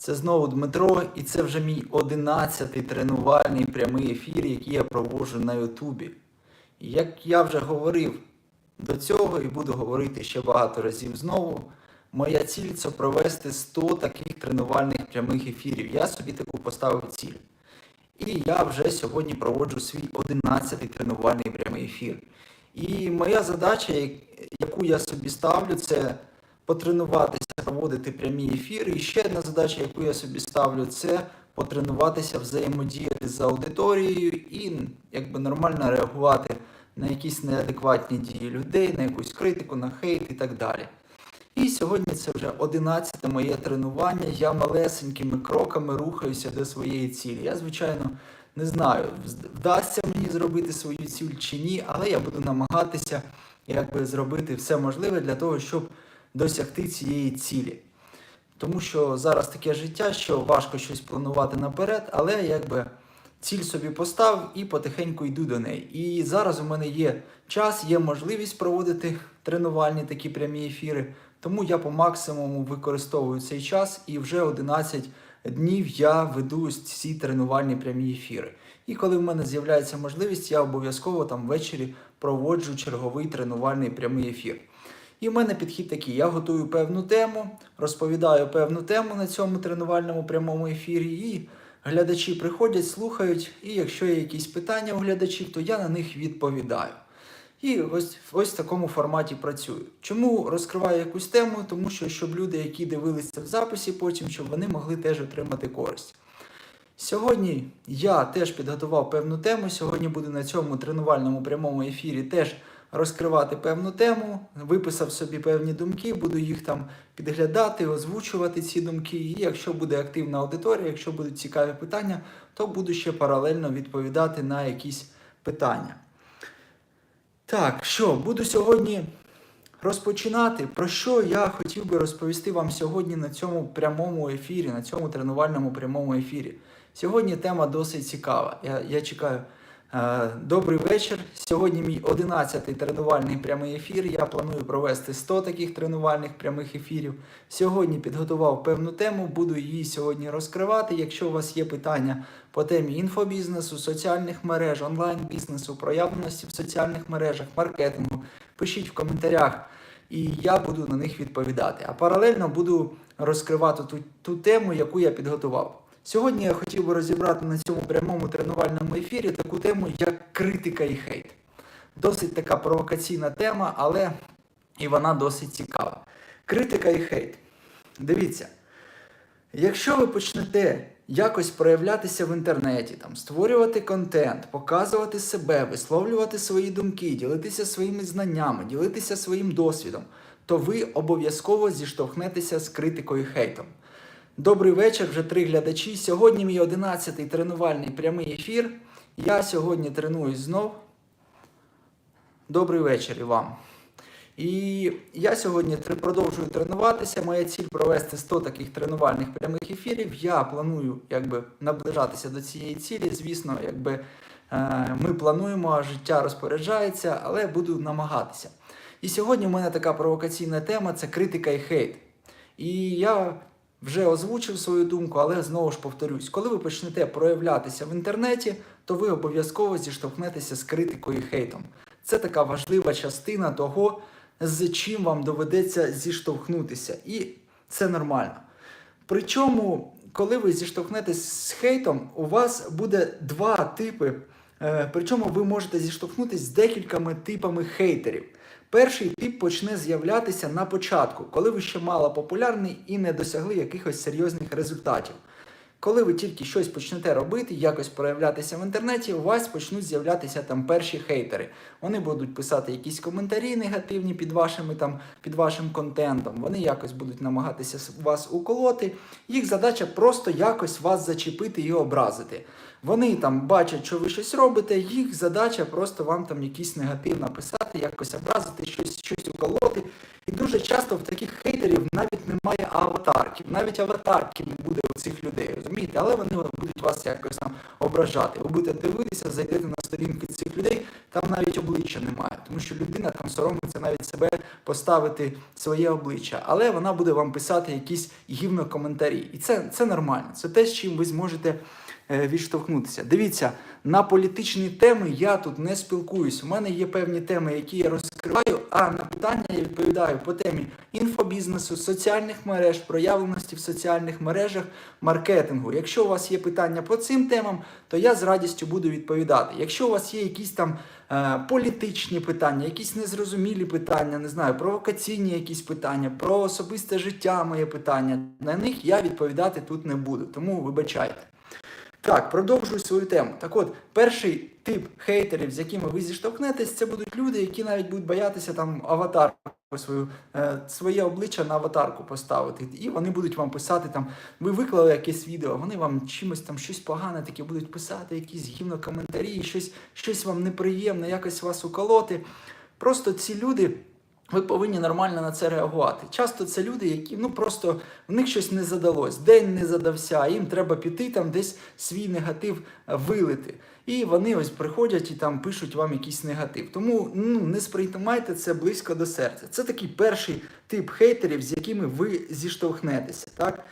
Це знову Дмитро, і це вже мій одинадцятий тренувальний прямий ефір, який я проводжу на Ютубі. Як я вже говорив до цього і буду говорити ще багато разів знову, моя ціль це провести 100 таких тренувальних прямих ефірів. Я собі таку поставив ціль. І я вже сьогодні проводжу свій 11-й тренувальний прямий ефір. І моя задача, яку я собі ставлю, це потренуватися, проводити прямі ефіри. І ще одна задача, яку я собі ставлю, це потренуватися взаємодіяти з аудиторією і якби нормально реагувати на якісь неадекватні дії людей, на якусь критику, на хейт і так далі. І сьогодні це вже 11 моє тренування. Я малесенькими кроками рухаюся до своєї цілі. Я, звичайно, не знаю, вдасться мені зробити свою ціль чи ні, але я буду намагатися якби зробити все можливе для того, щоб досягти цієї цілі. Тому що зараз таке життя, що важко щось планувати наперед, але якби ціль собі поставив і потихеньку йду до неї. І зараз у мене є час, є можливість проводити тренувальні такі прямі ефіри. Тому я по максимуму використовую цей час і вже 11 днів я веду ці тренувальні прямі ефіри. І коли в мене з'являється можливість, я обов'язково там ввечері проводжу черговий тренувальний прямий ефір. І в мене підхід такий: я готую певну тему, розповідаю певну тему на цьому тренувальному прямому ефірі, і глядачі приходять, слухають, і якщо є якісь питання у глядачів, то я на них відповідаю. І ось, ось в такому форматі працюю. Чому розкриваю якусь тему? Тому що щоб люди, які дивилися в записі, потім, щоб вони могли теж отримати користь. Сьогодні я теж підготував певну тему. Сьогодні буду на цьому тренувальному прямому ефірі теж розкривати певну тему. Виписав собі певні думки, буду їх там підглядати, озвучувати ці думки. І якщо буде активна аудиторія, якщо будуть цікаві питання, то буду ще паралельно відповідати на якісь питання. Так, що, буду сьогодні розпочинати. Про що я хотів би розповісти вам сьогодні на цьому прямому ефірі, на цьому тренувальному прямому ефірі. Сьогодні тема досить цікава. Я, я чекаю. Е, Добрий вечір. Сьогодні мій 11-й тренувальний прямий ефір. Я планую провести 100 таких тренувальних прямих ефірів. Сьогодні підготував певну тему, буду її сьогодні розкривати. Якщо у вас є питання по темі інфобізнесу, соціальних мереж, онлайн-бізнесу, проявленості в соціальних мережах, маркетингу, пишіть в коментарях, і я буду на них відповідати. А паралельно буду розкривати ту, ту тему, яку я підготував. Сьогодні я хотів би розібрати на цьому прямому тренувальному ефірі таку тему, як критика і хейт. Досить така провокаційна тема, але і вона досить цікава. Критика і хейт. Дивіться, якщо ви почнете якось проявлятися в інтернеті, там, створювати контент, показувати себе, висловлювати свої думки, ділитися своїми знаннями, ділитися своїм досвідом, то ви обов'язково зіштовхнетеся з критикою і хейтом. Добрий вечір, вже три глядачі. Сьогодні мій 11-й тренувальний прямий ефір. Я сьогодні тренуюсь знов. Добрий вечір і вам. І я сьогодні продовжую тренуватися. Моя ціль провести 100 таких тренувальних прямих ефірів. Я планую якби наближатися до цієї цілі. Звісно, якби е, ми плануємо, життя розпоряджається, але буду намагатися. І сьогодні в мене така провокаційна тема це критика і хейт. І я вже озвучив свою думку, але знову ж повторюсь, коли ви почнете проявлятися в інтернеті, то ви обов'язково зіштовхнетеся з критикою і хейтом. Це така важлива частина того, з чим вам доведеться зіштовхнутися. І це нормально. Причому, коли ви зіштовхнетесь з хейтом, у вас буде два типи. е, Причому ви можете зіштовхнутися з декількома типами хейтерів. Перший тип почне з'являтися на початку, коли ви ще мало популярний і не досягли якихось серйозних результатів. Коли ви тільки щось почнете робити, якось проявлятися в інтернеті, у вас почнуть з'являтися там перші хейтери. Вони будуть писати якісь коментарі негативні під вашими там під вашим контентом. Вони якось будуть намагатися вас уколоти. Їх задача просто якось вас зачепити і образити. Вони там бачать, що ви щось робите. Їх задача просто вам там якийсь негатив написати якось образити, щось, щось уколоти. І дуже часто в таких хейтерів навіть немає аватарки, навіть аватарки не буде цих людей, розумієте? Але вони будуть вас якось там ображати. Ви будете дивитися, зайдете на сторінки цих людей, там навіть обличчя немає, тому що людина там соромиться навіть себе поставити своє обличчя, але вона буде вам писати якісь гівно коментарі. І це, це нормально. Це те, з чим ви зможете е, відштовхнутися. Дивіться, на політичні теми я тут не спілкуюсь. У мене є певні теми, які я розкриваю, а на питання я відповідаю по темі інфобізнесу, соціальних мереж, проявленості в соціальних мережах, маркетингу. Якщо у вас є питання по цим темам, то я з радістю буду відповідати. Якщо у вас є якісь там е, політичні питання, якісь незрозумілі питання, не знаю, провокаційні якісь питання, про особисте життя моє питання, на них я відповідати тут не буду. Тому вибачайте. Так, продовжую свою тему. Так от, перший тип хейтерів, з якими ви зіштовхнетесь, це будуть люди, які навіть будуть боятися там аватарку свою, е, своє обличчя на аватарку поставити. І вони будуть вам писати там, ви виклали якесь відео, вони вам чимось там щось погане таке будуть писати, якісь гівно коментарі, щось, щось вам неприємне, якось вас уколоти. Просто ці люди. Ви повинні нормально на це реагувати. Часто це люди, які ну просто в них щось не задалось, день не задався, їм треба піти там десь свій негатив вилити. І вони ось приходять і там пишуть вам якийсь негатив. Тому ну не сприймайте це близько до серця. Це такий перший тип хейтерів, з якими ви зіштовхнетеся. Так?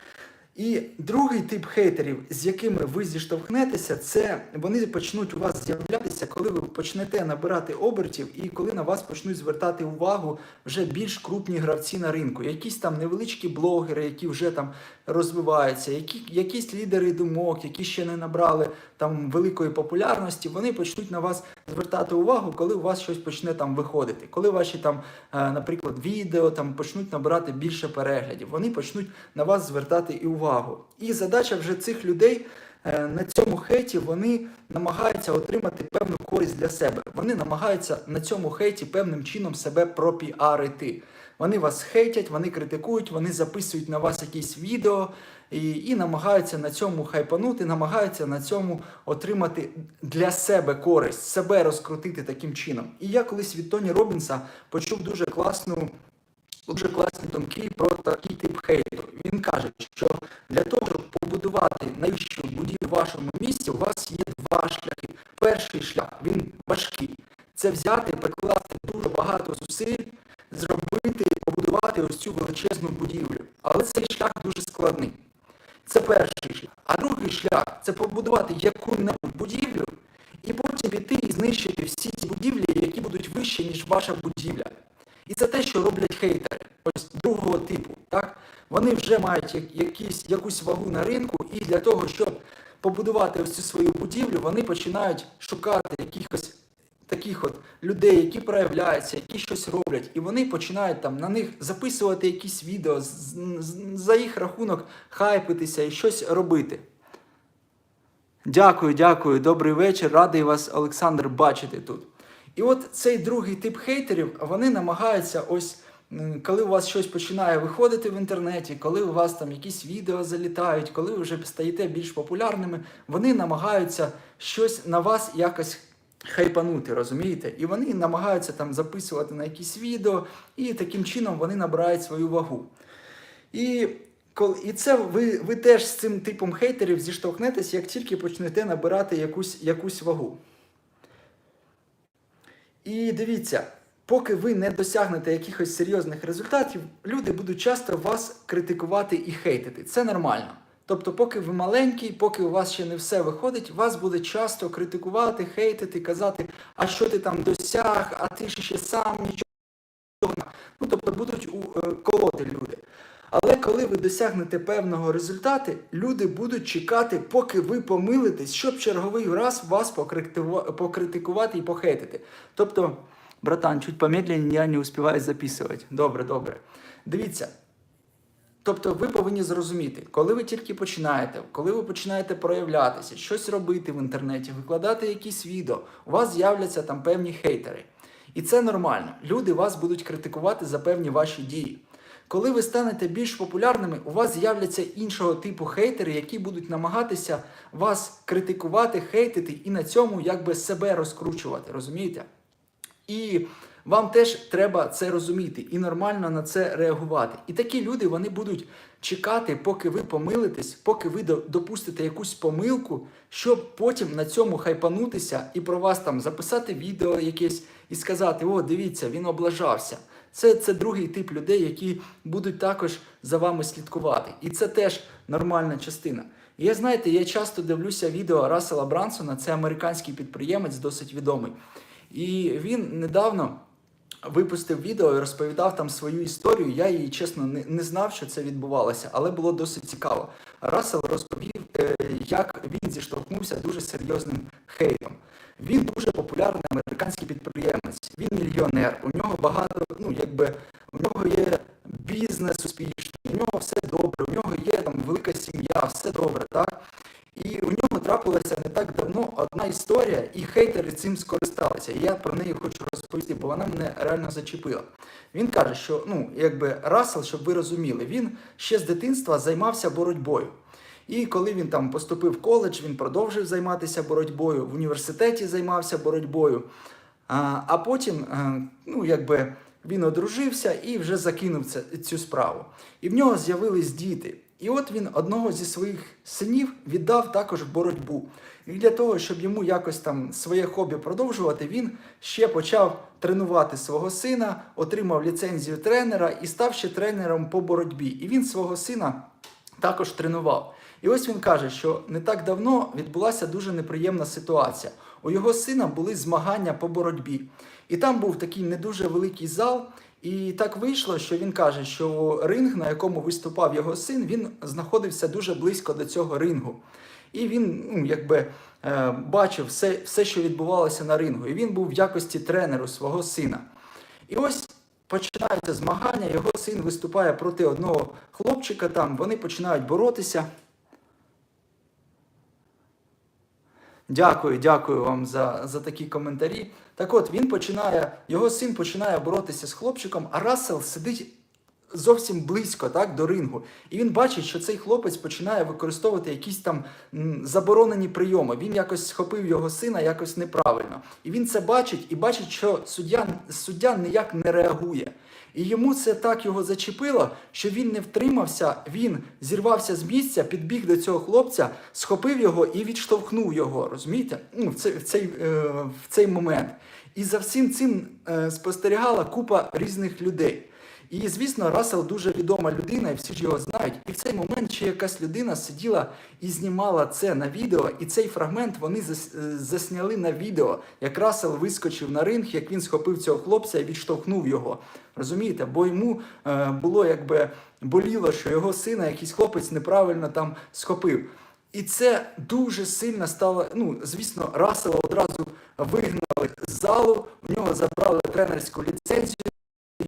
І другий тип хейтерів, з якими ви зіштовхнетеся, це вони почнуть у вас з'являтися, коли ви почнете набирати обертів і коли на вас почнуть звертати увагу вже більш крупні гравці на ринку, якісь там невеличкі блогери, які вже там розвиваються, які, якісь лідери думок, які ще не набрали там великої популярності, вони почнуть на вас звертати увагу, коли у вас щось почне там виходити, коли ваші там, е, наприклад, відео там почнуть набирати більше переглядів, вони почнуть на вас звертати і увагу. І задача вже цих людей. Е, На цьому хейті вони намагаються отримати певну користь для себе. Вони намагаються на цьому хейті певним чином себе пропіарити. Вони вас хейтять, вони критикують, вони записують на вас якісь відео і, і намагаються на цьому хайпанути, намагаються на цьому отримати для себе користь, себе розкрутити таким чином. І я колись від Тоні Робінса почув дуже класну. Дуже класні думки про такий тип хейту. Він каже, що для того, щоб побудувати найвищу будівлю в вашому місті, у вас є два шляхи. Перший шлях він важкий. Це взяти, прикласти дуже багато зусиль, зробити, побудувати ось цю величезну будівлю. Але цей шлях дуже складний. Це перший шлях. А другий шлях це побудувати яку-небудь будівлю і потім піти і знищити всі ці будівлі, які будуть вищі, ніж ваша будівля. І це те, що роблять хейтери, ось другого типу. Так? Вони вже мають якісь, якусь вагу на ринку, і для того, щоб побудувати ось цю свою будівлю, вони починають шукати якихось таких от людей, які проявляються, які щось роблять, і вони починають там на них записувати якісь відео, за їх рахунок хайпитися і щось робити. Дякую, дякую, добрий вечір. Радий вас, Олександр, бачити тут. І от цей другий тип хейтерів, вони намагаються ось. Коли у вас щось починає виходити в інтернеті, коли у вас там якісь відео залітають, коли ви вже стаєте більш популярними, вони намагаються щось на вас якось хайпанути, розумієте? І вони намагаються там записувати на якісь відео, і таким чином вони набирають свою вагу. І, і це ви, ви теж з цим типом хейтерів зіштовхнетесь, як тільки почнете набирати якусь, якусь вагу. І дивіться, поки ви не досягнете якихось серйозних результатів, люди будуть часто вас критикувати і хейтити. Це нормально. Тобто, поки ви маленький, поки у вас ще не все виходить, вас буде часто критикувати, хейтити, казати, а що ти там досяг, а ти ще сам нічого. Ну, тобто будуть у- е, колоти люди. Але коли ви досягнете певного результату, люди будуть чекати, поки ви помилитесь, щоб черговий раз вас покритикува- покритикувати і похейтити. Тобто, братан, чуть помедленнее, я не успіваю записувати. Добре, добре. Дивіться. Тобто ви повинні зрозуміти, коли ви тільки починаєте, коли ви починаєте проявлятися, щось робити в інтернеті, викладати якісь відео, у вас з'являться там певні хейтери. І це нормально. Люди вас будуть критикувати за певні ваші дії. Коли ви станете більш популярними, у вас з'являться іншого типу хейтери, які будуть намагатися вас критикувати, хейтити і на цьому якби себе розкручувати, розумієте? І Вам теж треба це розуміти і нормально на це реагувати. І такі люди вони будуть чекати, поки ви помилитесь, поки ви допустите якусь помилку, щоб потім на цьому хайпанутися і про вас там записати відео якесь і сказати: О, дивіться, він облажався. Це, це другий тип людей, які будуть також за вами слідкувати. І це теж нормальна частина. І я знаєте, я часто дивлюся відео Рассела Брансона, це американський підприємець, досить відомий. І він недавно випустив відео і розповідав там свою історію. Я її чесно не, не знав, що це відбувалося, але було досить цікаво. Рассел розповів, е, як він зіштовхнувся дуже серйозним хейтом. Він дуже популярний американський підприємець. Він мільйонер. У нього багато, ну якби у нього є бізнес успішний, у нього все добре, у нього є там велика сім'я, все добре, так? І у нього трапилася не так давно одна історія, і хейтери цим скористалися. Я про неї хочу розповісти, бо вона мене реально зачепила. Він каже, що ну, якби Рассел, щоб ви розуміли, він ще з дитинства займався боротьбою. І коли він там поступив в коледж, він продовжив займатися боротьбою, в університеті займався боротьбою. А, а потім, е, ну якби він одружився і вже закинув це, цю справу. І в нього з'явились діти. І от він одного зі своїх синів віддав також боротьбу. І для того, щоб йому якось там своє хобі продовжувати, він ще почав тренувати свого сина, отримав ліцензію тренера і став ще тренером по боротьбі. І він свого сина також тренував. І ось він каже, що не так давно відбулася дуже неприємна ситуація. У його сина були змагання по боротьбі. І там був такий не дуже великий зал. І так вийшло, що він каже, що ринг, на якому виступав його син, він знаходився дуже близько до цього рингу. І він, ну, якби е, бачив все, все, що відбувалося на рингу. І він був в якості тренеру свого сина. І ось починаються змагання, його син виступає проти одного хлопчика там, вони починають боротися. Дякую, дякую вам за, за такі коментарі. Так от, він починає, його син починає боротися з хлопчиком, а Рассел сидить зовсім близько так, до рингу. І він бачить, що цей хлопець починає використовувати якісь там заборонені прийоми. Він якось схопив його сина якось неправильно. І він це бачить і бачить, що суддя, суддя ніяк не реагує. І йому це так його зачепило, що він не втримався, він зірвався з місця, підбіг до цього хлопця, схопив його і відштовхнув його. Розумієте? Ну, в цей, в цей, е, в цей момент. І за всім цим е, спостерігала купа різних людей. І, звісно, Рассел дуже відома людина, і всі ж його знають. І в цей момент ще якась людина сиділа і знімала це на відео, і цей фрагмент вони е, засняли на відео, як Рассел вискочив на ринг, як він схопив цього хлопця і відштовхнув його. Розумієте? Бо йому е, було якби боліло, що його сина якийсь хлопець неправильно там схопив. І це дуже сильно стало. Ну, звісно, Рассела одразу вигнали з залу, у нього забрали тренерську ліцензію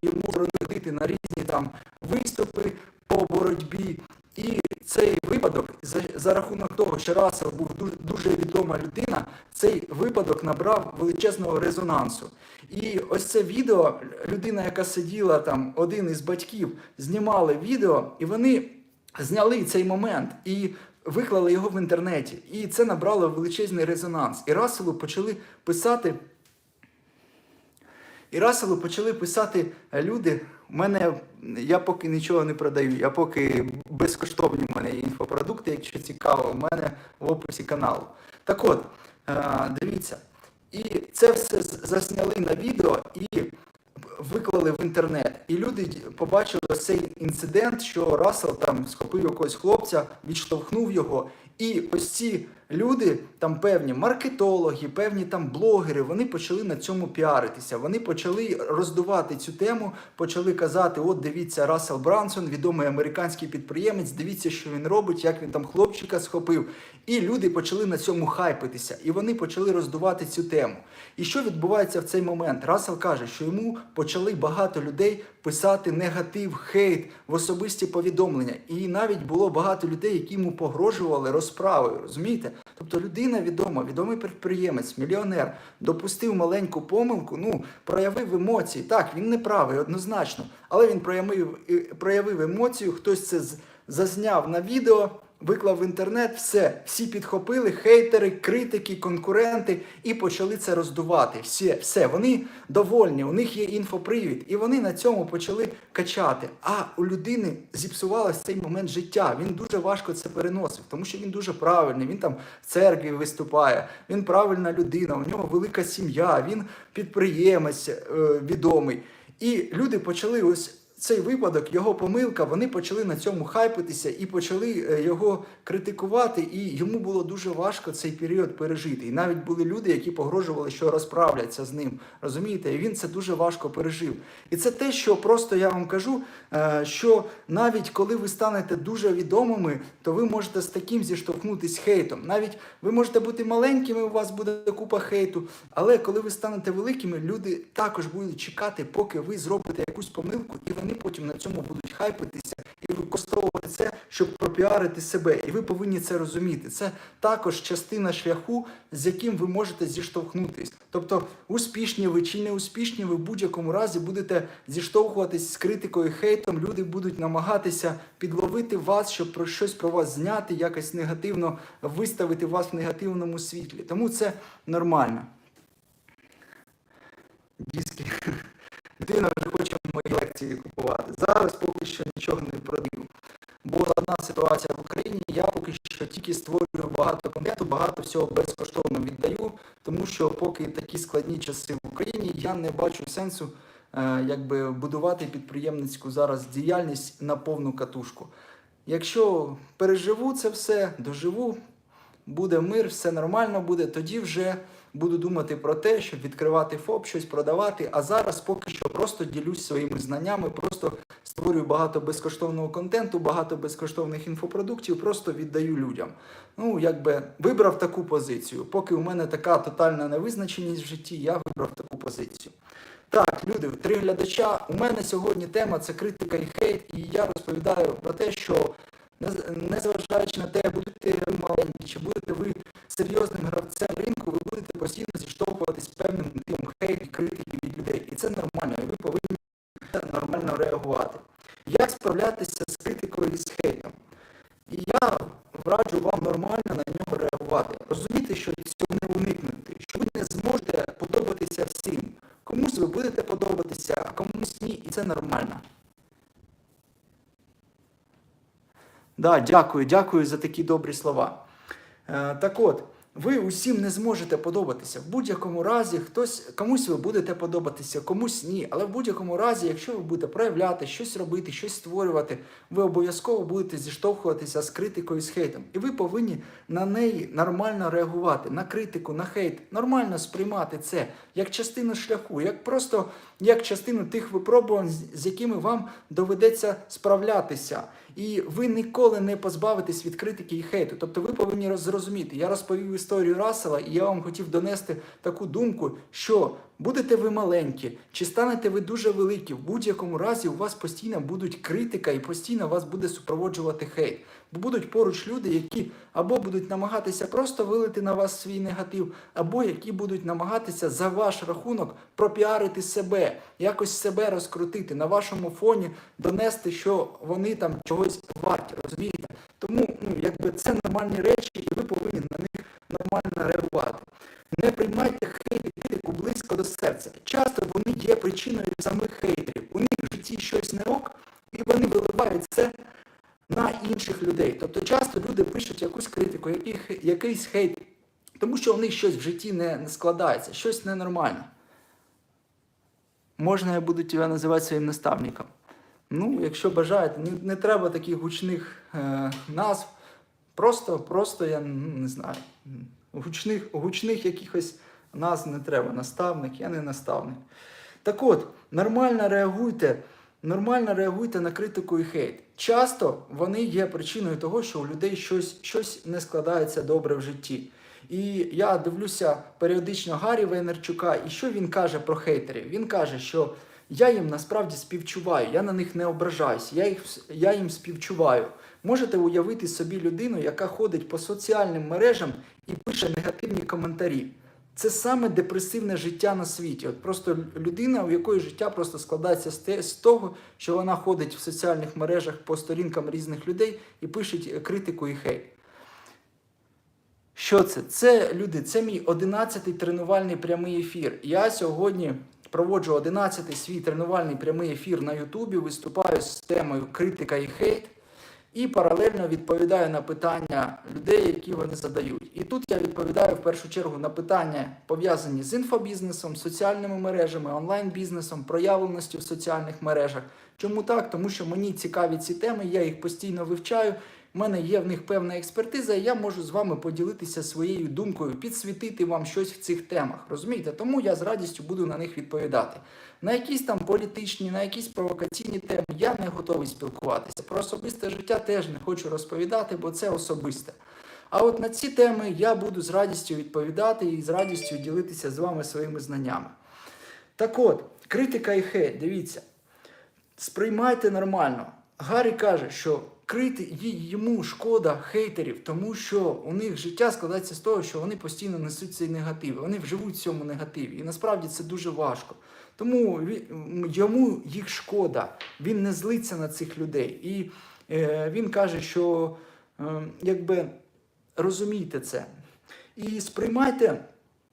йому ходити на різні там виступи по боротьбі. І цей випадок, за, за рахунок того, що Рассел був дуже, дуже відома людина, цей випадок набрав величезного резонансу. І ось це відео, людина, яка сиділа там, один із батьків, знімали відео, і вони зняли цей момент і виклали його в інтернеті. І це набрало величезний резонанс. І Расселу почали писати. І Расселу почали писати люди. У мене я поки нічого не продаю, я поки безкоштовні в мене інфопродукти, якщо цікаво, у мене в описі каналу. Так от, е, дивіться, і це все засняли на відео і виклали в інтернет. І люди побачили цей інцидент, що Рассел там схопив якогось хлопця, відштовхнув його. І ось ці люди, там певні маркетологи, певні там блогери, вони почали на цьому піаритися. Вони почали роздувати цю тему, почали казати: от дивіться, Рассел Брансон, відомий американський підприємець, дивіться, що він робить, як він там хлопчика схопив. І люди почали на цьому хайпитися, і вони почали роздувати цю тему. І що відбувається в цей момент? Рассел каже, що йому почали багато людей писати негатив, хейт в особисті повідомлення. І навіть було багато людей, які йому погрожували розправою. Розумієте? Тобто людина відома, відомий підприємець, мільйонер, допустив маленьку помилку, ну проявив емоції. Так, він не правий, однозначно, але він проявив, проявив емоцію, хтось це зазняв на відео. Виклав в інтернет, все, всі підхопили, хейтери, критики, конкуренти, і почали це роздувати. Всі, все, вони довольні, у них є інфопривід, і вони на цьому почали качати. А у людини зіпсувалося цей момент життя. Він дуже важко це переносив, тому що він дуже правильний. Він там в церкві виступає, він правильна людина, у нього велика сім'я, він підприємець е, відомий. І люди почали ось цей випадок, його помилка, вони почали на цьому хайпитися і почали е, його критикувати. І йому було дуже важко цей період пережити. І навіть були люди, які погрожували, що розправляться з ним. Розумієте? І він це дуже важко пережив. І це те, що просто я вам кажу, е, що навіть коли ви станете дуже відомими, то ви можете з таким зіштовхнутись хейтом. Навіть ви можете бути маленькими, у вас буде купа хейту, але коли ви станете великими, люди також будуть чекати, поки ви зробите якусь помилку, і вони потім на цьому будуть хайпитися і використовувати це, щоб пропіарити себе. І ви повинні це розуміти. Це також частина шляху, з яким ви можете зіштовхнутись. Тобто, успішні ви чи не успішні, ви в будь-якому разі будете зіштовхуватись з критикою, хейтом. Люди будуть намагатися підловити вас, щоб про щось про вас зняти, якось негативно виставити вас в негативному світлі. Тому це нормально. Диски. Людина вже хоче мої лекції купувати. Зараз поки що нічого не продаю. Бо одна ситуація в Україні, я поки що тільки створюю багато контенту, багато всього безкоштовно віддаю, тому що поки такі складні часи в Україні, я не бачу сенсу е, якби будувати підприємницьку зараз діяльність на повну катушку. Якщо переживу це все, доживу, буде мир, все нормально буде, тоді вже буду думати про те, щоб відкривати ФОП, щось продавати. А зараз поки що просто ділюсь своїми знаннями, просто створюю багато безкоштовного контенту, багато безкоштовних інфопродуктів, просто віддаю людям. Ну, якби вибрав таку позицію. Поки у мене така тотальна невизначеність в житті, я вибрав таку позицію. Так, люди, три глядача. У мене сьогодні тема це критика і хейт, і я розповідаю про те, що незважаючи на те, будете маленькі, чи будете ви серйозним гравцем ринку, ви будете постійно зіштовхуватись певним типом хейту критики від людей. І це нормально, і ви повинні нормально реагувати. Як справлятися з критикою і з хейтом? І я раджу вам нормально на нього реагувати. Розуміти, що цього не уникнути, що ви не зможете подобатися всім. Комусь ви будете подобатися, а комусь ні, і це нормально. Да, дякую, дякую за такі добрі слова. Е, так от, ви усім не зможете подобатися. В будь-якому разі хтось комусь ви будете подобатися, комусь ні. Але в будь-якому разі, якщо ви будете проявляти, щось робити, щось створювати, ви обов'язково будете зіштовхуватися з критикою, з хейтом. І ви повинні на неї нормально реагувати, на критику, на хейт, нормально сприймати це як частину шляху, як просто як частину тих випробувань, з- якими вам доведеться справлятися. І ви ніколи не позбавитесь від критики і хейту. Тобто ви повинні зрозуміти. Я розповів історію Рассела, і я вам хотів донести таку думку, що будете ви маленькі, чи станете ви дуже великі, в будь-якому разі у вас постійно будуть критика і постійно вас буде супроводжувати хейт. Будуть поруч люди, які або будуть намагатися просто вилити на вас свій негатив, або які будуть намагатися за ваш рахунок пропіарити себе, якось себе розкрутити на вашому фоні, донести, що вони там чогось варті, розумієте? Тому ну, якби це нормальні речі, і ви повинні на них нормально реагувати. Не приймайте хейт і критику близько до серця. Часто вони є причиною самих хейтерів. У них в житті щось не ок, і вони виливають це на інших людей. Тобто часто люди пишуть якусь критику, який, хе- якийсь хейт, тому що у них щось в житті не, не складається, щось ненормально. Можна я буду тебе називати своїм наставником? Ну, якщо бажаєте, не, не треба таких гучних е, назв. Просто, просто я не знаю. Гучних, гучних якихось назв не треба. Наставник, я не наставник. Так от, нормально реагуйте, нормально реагуйте на критику і хейт. Часто вони є причиною того, що у людей щось, щось не складається добре в житті. І я дивлюся періодично Гаррі Вейнерчука, і що він каже про хейтерів? Він каже, що я їм насправді співчуваю, я на них не ображаюсь, я, їх, я їм співчуваю. Можете уявити собі людину, яка ходить по соціальним мережам і пише негативні коментарі. Це саме депресивне життя на світі. От просто людина, у якої життя просто складається з того, що вона ходить в соціальних мережах по сторінкам різних людей і пише критику і хейт. Що це? Це люди, це мій 11-й тренувальний прямий ефір. Я сьогодні проводжу 11-й свій тренувальний прямий ефір на Ютубі, виступаю з темою критика і хейт. І паралельно відповідаю на питання людей, які вони задають. І тут я відповідаю в першу чергу на питання, пов'язані з інфобізнесом, соціальними мережами, онлайн-бізнесом, проявленістю в соціальних мережах. Чому так? Тому що мені цікаві ці теми, я їх постійно вивчаю. У мене є в них певна експертиза, і я можу з вами поділитися своєю думкою, підсвітити вам щось в цих темах. Розумієте? Тому я з радістю буду на них відповідати. На якісь там політичні, на якісь провокаційні теми я не готовий спілкуватися. Про особисте життя теж не хочу розповідати, бо це особисте. А от на ці теми я буду з радістю відповідати і з радістю ділитися з вами своїми знаннями. Так от, критика і хейт, дивіться, сприймайте нормально. Гаррі каже, що крити йому шкода хейтерів, тому що у них життя складається з того, що вони постійно несуть цей негатив. Вони вживуть в цьому негативі. І насправді це дуже важко. Тому йому їх шкода, він не злиться на цих людей. І е, він каже, що е, якби розумійте це. І сприймайте.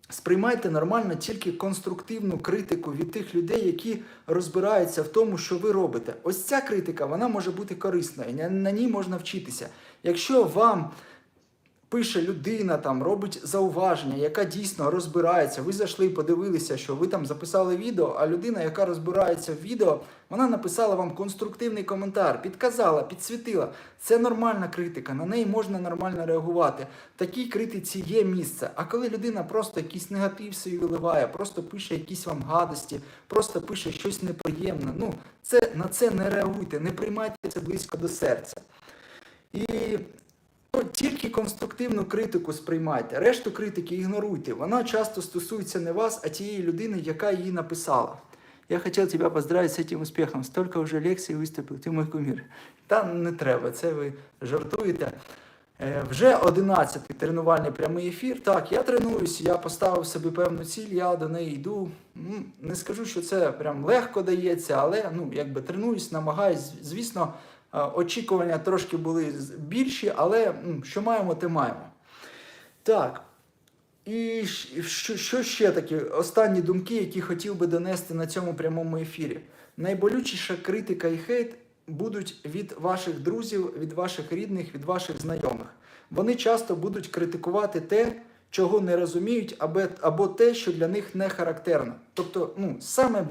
Сприймайте нормально тільки конструктивну критику від тих людей, які розбираються в тому, що ви робите. Ось ця критика вона може бути корисною, на- на ній можна вчитися. Якщо вам пише людина, там робить зауваження, яка дійсно розбирається. Ви зайшли і подивилися, що ви там записали відео, а людина, яка розбирається в відео, вона написала вам конструктивний коментар, підказала, підсвітила. Це нормальна критика, на неї можна нормально реагувати. Такій критиці є місце. А коли людина просто якийсь негатив свій виливає, просто пише якісь вам гадості, просто пише щось неприємне. Ну, це на це не реагуйте, не приймайте це близько до серця. І тільки конструктивну критику сприймайте, решту критики ігноруйте. Вона часто стосується не вас, а тієї людини, яка її написала. Я хотів тебе поздравити з цим успіхом. Стільки вже лекцій виступив, ти мій кумір. Та не треба, це ви жартуєте. Е, Вже 11-й тренувальний прямий ефір. Так, я тренуюсь, я поставив собі певну ціль, я до неї йду. Не скажу, що це прям легко дається, але ну, якби тренуюсь, намагаюсь. Звісно, очікування трошки були більші, але що маємо, те маємо. Так. І що, ще такі останні думки, які хотів би донести на цьому прямому ефірі. Найболючіша критика і хейт будуть від ваших друзів, від ваших рідних, від ваших знайомих. Вони часто будуть критикувати те, чого не розуміють, або, або те, що для них не характерно. Тобто, ну, саме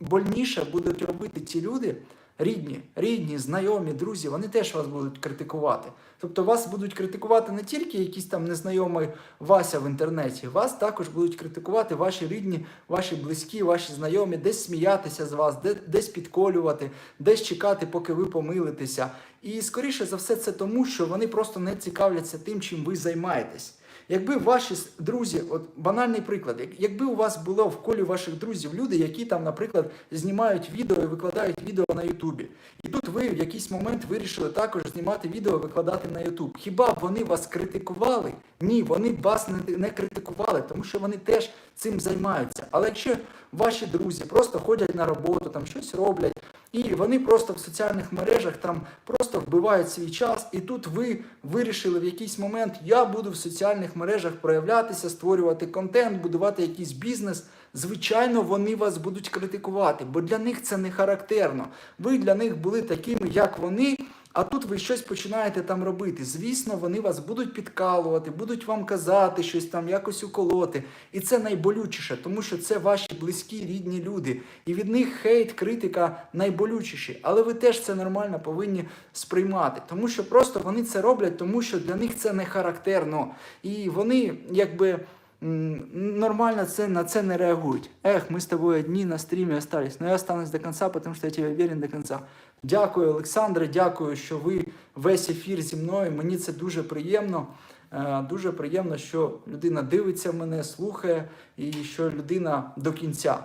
больніше будуть робити ті люди, рідні, рідні, знайомі, друзі, вони теж вас будуть критикувати. Тобто вас будуть критикувати не тільки якийсь там незнайомий Вася в інтернеті, вас також будуть критикувати ваші рідні, ваші близькі, ваші знайомі, десь сміятися з вас, де, десь підколювати, десь чекати, поки ви помилитеся. І скоріше за все, це тому, що вони просто не цікавляться тим, чим ви займаєтесь. Якби ваші друзі, от банальний приклад, якби у вас було в колі ваших друзів люди, які там, наприклад, знімають відео і викладають відео на Ютубі, і тут ви в якийсь момент вирішили також знімати відео і викладати на Ютуб. Хіба б вони вас критикували? Ні, вони б вас не, критикували, тому що вони теж цим займаються. Але якщо ваші друзі просто ходять на роботу, там щось роблять, і вони просто в соціальних мережах там просто вбивають свій час, і тут ви вирішили в якийсь момент, я буду в соціальних мережах проявлятися, створювати контент, будувати якийсь бізнес. Звичайно, вони вас будуть критикувати, бо для них це не характерно. Ви для них були такими, як вони. А тут ви щось починаєте там робити. Звісно, вони вас будуть підкалувати, будуть вам казати щось там, якось уколоти. І це найболючіше, тому що це ваші близькі, рідні люди. І від них хейт, критика найболючіші. Але ви теж це нормально повинні сприймати, тому що просто вони це роблять, тому що для них це не характерно. І вони якби. Нормально це, на це не реагують. Ех, ми з тобою одні на стрімі остались. Но я останусь до кінця, тому що я тебе вірен до кінця. Дякую, Олександре. Дякую, що ви весь ефір зі мною. Мені це дуже приємно. Е, Дуже приємно, що людина дивиться мене, слухає, і що людина до кінця.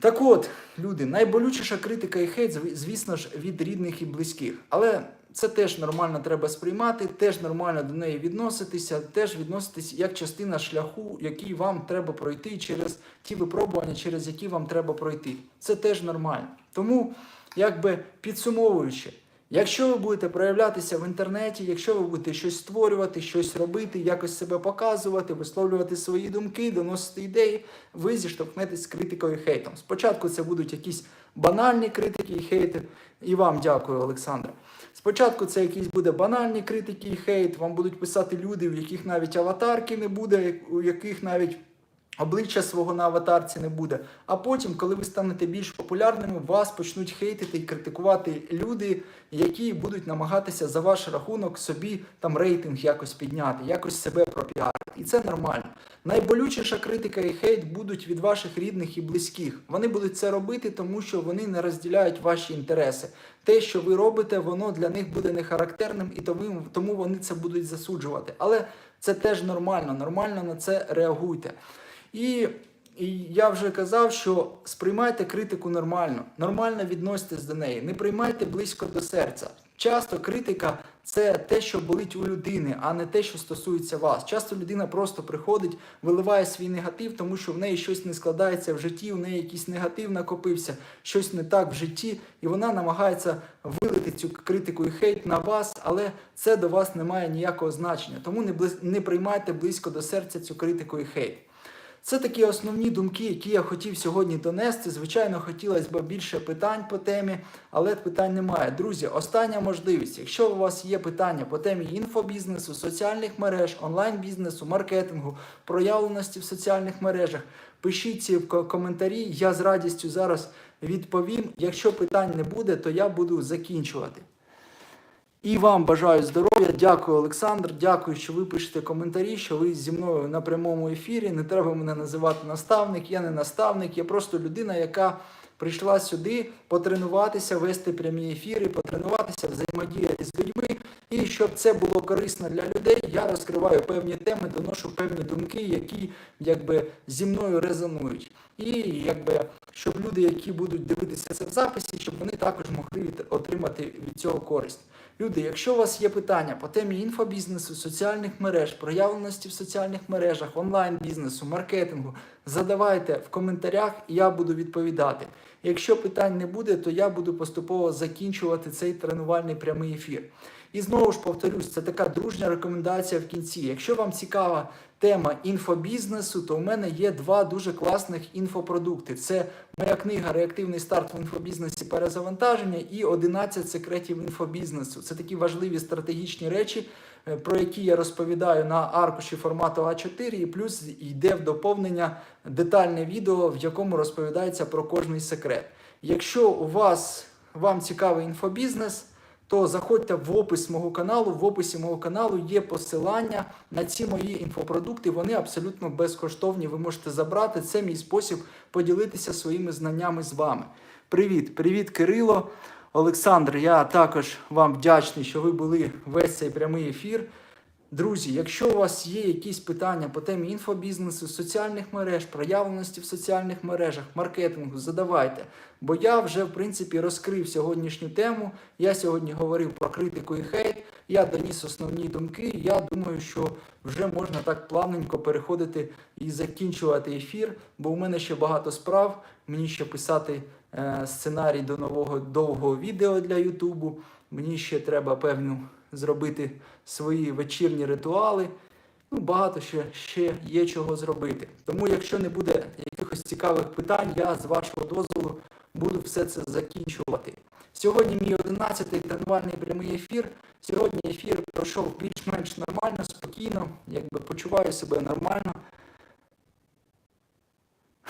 Так от, люди, найболючіша критика і хейт, звісно ж, від рідних і близьких. Але Це теж нормально треба сприймати, теж нормально до неї відноситися, теж відноситись як частина шляху, який вам треба пройти через ті випробування, через які вам треба пройти. Це теж нормально. Тому, якби підсумовуючи, якщо ви будете проявлятися в інтернеті, якщо ви будете щось створювати, щось робити, якось себе показувати, висловлювати свої думки, доносити ідеї, ви зіштовхнетесь з критикою і хейтом. Спочатку це будуть якісь банальні критики і хейти. І вам дякую, Олександре. Спочатку це якісь буде банальні критики і хейт. Вам будуть писати люди, у яких навіть аватарки не буде, у яких навіть обличчя свого на аватарці не буде. А потім, коли ви станете більш популярними, вас почнуть хейтити і критикувати люди, які будуть намагатися за ваш рахунок собі там рейтинг якось підняти, якось себе пропіарити. І це нормально. Найболючіша критика і хейт будуть від ваших рідних і близьких. Вони будуть це робити, тому що вони не розділяють ваші інтереси. Те, що ви робите, воно для них буде не характерним, і тому, вони це будуть засуджувати. Але це теж нормально. Нормально на це реагуйте. І, і я вже казав, що сприймайте критику нормально, нормально відноситесь до неї, не приймайте близько до серця. Часто критика це те, що болить у людини, а не те, що стосується вас. Часто людина просто приходить, виливає свій негатив, тому що в неї щось не складається в житті, у неї якийсь негатив накопився, щось не так в житті, і вона намагається вилити цю критику і хейт на вас, але це до вас не має ніякого значення. Тому не, близ... не приймайте близько до серця цю критику і хейт. Це такі основні думки, які я хотів сьогодні донести. Звичайно, хотілося б більше питань по темі, але питань немає. Друзі, остання можливість. Якщо у вас є питання по темі інфобізнесу, соціальних мереж, онлайн-бізнесу, маркетингу, проявленості в соціальних мережах, пишіть ці коментарі. Я з радістю зараз відповім. Якщо питань не буде, то я буду закінчувати. І вам бажаю здоров'я. Дякую, Олександр. Дякую, що ви пишете коментарі, що ви зі мною на прямому ефірі. Не треба мене називати наставник. Я не наставник, я просто людина, яка прийшла сюди потренуватися, вести прямі ефіри, потренуватися, взаємодіяти з людьми. І щоб це було корисно для людей, я розкриваю певні теми, доношу певні думки, які якби зі мною резонують. І якби щоб люди, які будуть дивитися це в записі, щоб вони також могли отримати від цього користь. Люди, якщо у вас є питання по темі інфобізнесу, соціальних мереж, проявленості в соціальних мережах, онлайн-бізнесу, маркетингу, задавайте в коментарях, і я буду відповідати. Якщо питань не буде, то я буду поступово закінчувати цей тренувальний прямий ефір. І знову ж повторюсь, це така дружня рекомендація в кінці. Якщо вам цікава тема інфобізнесу, то у мене є два дуже класних інфопродукти. Це моя книга Реактивний старт в інфобізнесі перезавантаження і 11 секретів інфобізнесу. Це такі важливі стратегічні речі, е, про які я розповідаю на аркуші формату А4, і плюс йде в доповнення детальне відео, в якому розповідається про кожний секрет. Якщо у вас вам цікавий інфобізнес, то заходьте в опис мого каналу. В описі мого каналу є посилання на ці мої інфопродукти. Вони абсолютно безкоштовні. Ви можете забрати. Це мій спосіб поділитися своїми знаннями з вами. Привіт, привіт, Кирило. Олександр, я також вам вдячний, що ви були весь цей прямий ефір. Друзі, якщо у вас є якісь питання по темі інфобізнесу, соціальних мереж, проявленості в соціальних мережах, маркетингу, задавайте. Бо я вже в принципі розкрив сьогоднішню тему. Я сьогодні говорив про критику і хейт. Я доніс основні думки. Я думаю, що вже можна так плавненько переходити і закінчувати ефір, бо у мене ще багато справ. Мені ще писати е, сценарій до нового довгого відео для Ютубу. Мені ще треба певну зробити свої вечірні ритуали. Ну, багато ще, ще є чого зробити. Тому, якщо не буде якихось цікавих питань, я з вашого дозволу буду все це закінчувати. Сьогодні мій 11-й тренувальний прямий ефір. Сьогодні ефір пройшов більш-менш нормально, спокійно, якби почуваю себе нормально.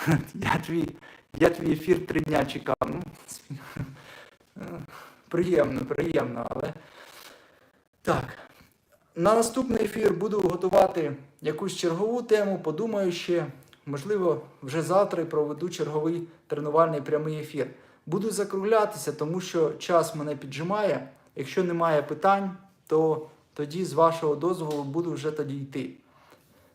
Я твій, я твій ефір три дня чекав. Ну, приємно, приємно, але так. На наступний ефір буду готувати якусь чергову тему, подумаю ще. Можливо, вже завтра проведу черговий тренувальний прямий ефір. Буду закруглятися, тому що час мене піджимає. Якщо немає питань, то тоді з вашого дозволу буду вже тоді йти.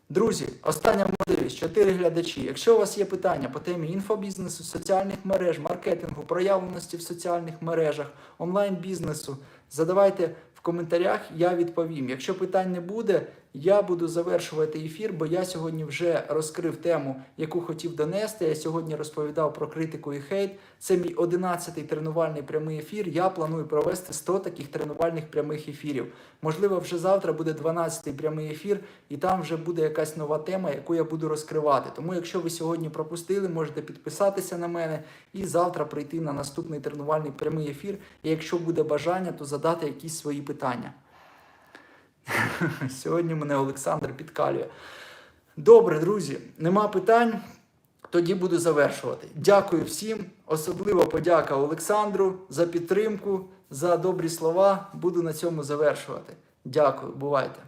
Друзі, остання можливість, чотири глядачі. Якщо у вас є питання по темі інфобізнесу, соціальних мереж, маркетингу, проявленості в соціальних мережах, онлайн-бізнесу, Задавайте в коментарях, я відповім. Якщо питань не буде, я буду завершувати ефір, бо я сьогодні вже розкрив тему, яку хотів донести. Я сьогодні розповідав про критику і хейт. Це мій 11-й тренувальний прямий ефір. Я планую провести 100 таких тренувальних прямих ефірів. Можливо, вже завтра буде 12-й прямий ефір, і там вже буде якась нова тема, яку я буду розкривати. Тому, якщо ви сьогодні пропустили, можете підписатися на мене і завтра прийти на наступний тренувальний прямий ефір. І якщо буде бажання, то задати якісь свої питання. Сьогодні мене Олександр підкалює. Добре, друзі, нема питань. Тоді буду завершувати. Дякую всім. Особливо подяка Олександру за підтримку, за добрі слова. Буду на цьому завершувати. Дякую, бувайте.